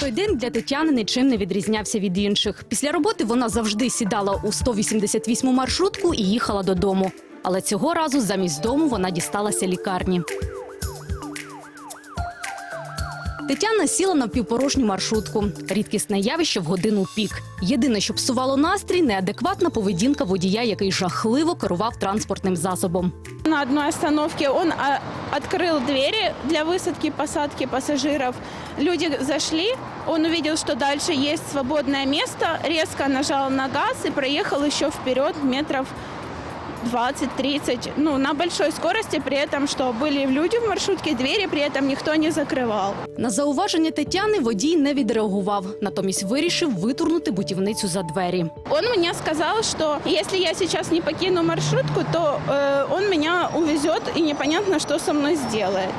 Той день для Тетяни нічим не відрізнявся від інших. Після роботи вона завжди сідала у 188 маршрутку і їхала додому. Але цього разу замість дому вона дісталася лікарні. Тетяна сіла на півпорожню маршрутку. Рідкісне явище в годину пік. Єдине, що псувало настрій, неадекватна поведінка водія, який жахливо керував транспортним засобом. На одной остановке он а, открыл двери для высадки и посадки пассажиров. Люди зашли, он увидел, что дальше есть свободное место, резко нажал на газ и проехал еще вперед метров 20-30, ну, на большой скорости, при этом, что были люди в маршрутке, двери при этом никто не закрывал. На зауваження Тетяни водій не відреагував, натомість вирішив витурнути будівницю за двері. Он мне сказал, что если я сейчас не покину маршрутку, то э, он меня увезет и непонятно, что со мной сделает.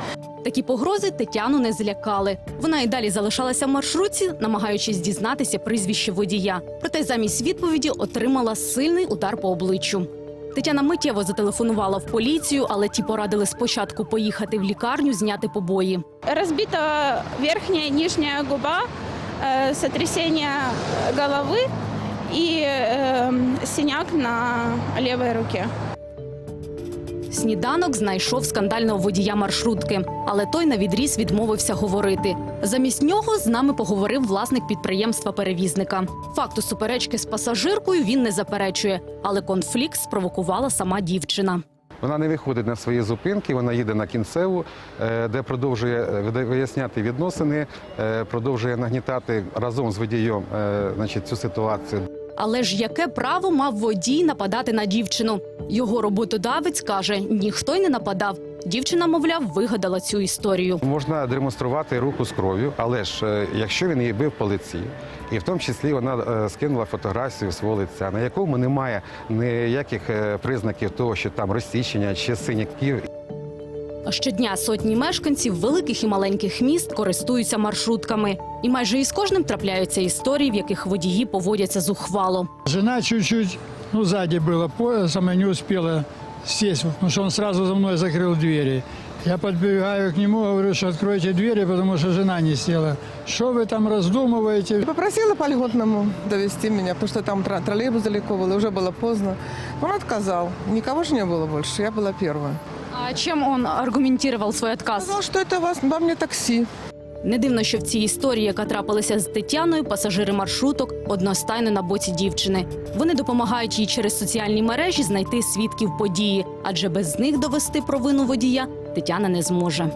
Такі погрози Тетяну не злякали. Вона і далі залишалася в маршрутці, намагаючись дізнатися прізвище водія. Проте замість відповіді отримала сильний удар по обличчю. Тетяна миттєво зателефонувала в поліцію, але ті порадили спочатку поїхати в лікарню, зняти побої. Разбита верхняя и нижняя губа, э, сотрясение головы и э, синяк на левой руке. Сніданок знайшов скандального водія маршрутки, але той на відріз відмовився говорити. Замість нього з нами поговорив власник підприємства перевізника. Факту суперечки з пасажиркою він не заперечує, але конфлікт спровокувала сама дівчина. Вона не виходить на свої зупинки, вона їде на кінцеву, е, де продовжує е, виясняти відносини, е, продовжує нагнітати разом з водієм значить, цю ситуацію. Але ж яке право мав водій нападати на дівчину? Його роботодавець каже, ніхто й не нападав. Дівчина, мовляв, вигадала цю історію. Можна демонструвати руку з кров'ю, але ж е, якщо він її бив по лиці, і в тому числі вона е, скинула фотографію свого лиця, на якому немає ніяких е, признаків того, що там розсічення чи синяків, Щодня сотні мешканців великих і маленьких міст користуються маршрутками, і майже із кожним трапляються історії, в яких водії поводяться зухвало. Жена чуть-чуть, ну, сзади была поясом не успела сесть, потому что он сразу за мной закрыл двери. Я подбегаю к нему, говорю, что откройте двери, потому что жена не села. Что вы там раздумываете? Попросила по льготному довести меня, потому что там тра- троллейбус далеко был, и уже было поздно. Он отказал. Никого же не было больше, я была первая. А чим він аргументував свій отказ? Сказал, что это вас, вам не такси. Не дивно, що в цій історії, яка трапилася з Тетяною, пасажири маршруток одностайно на боці дівчини. Вони допомагають їй через соціальні мережі знайти свідків події, адже без них довести провину водія Тетяна не зможе.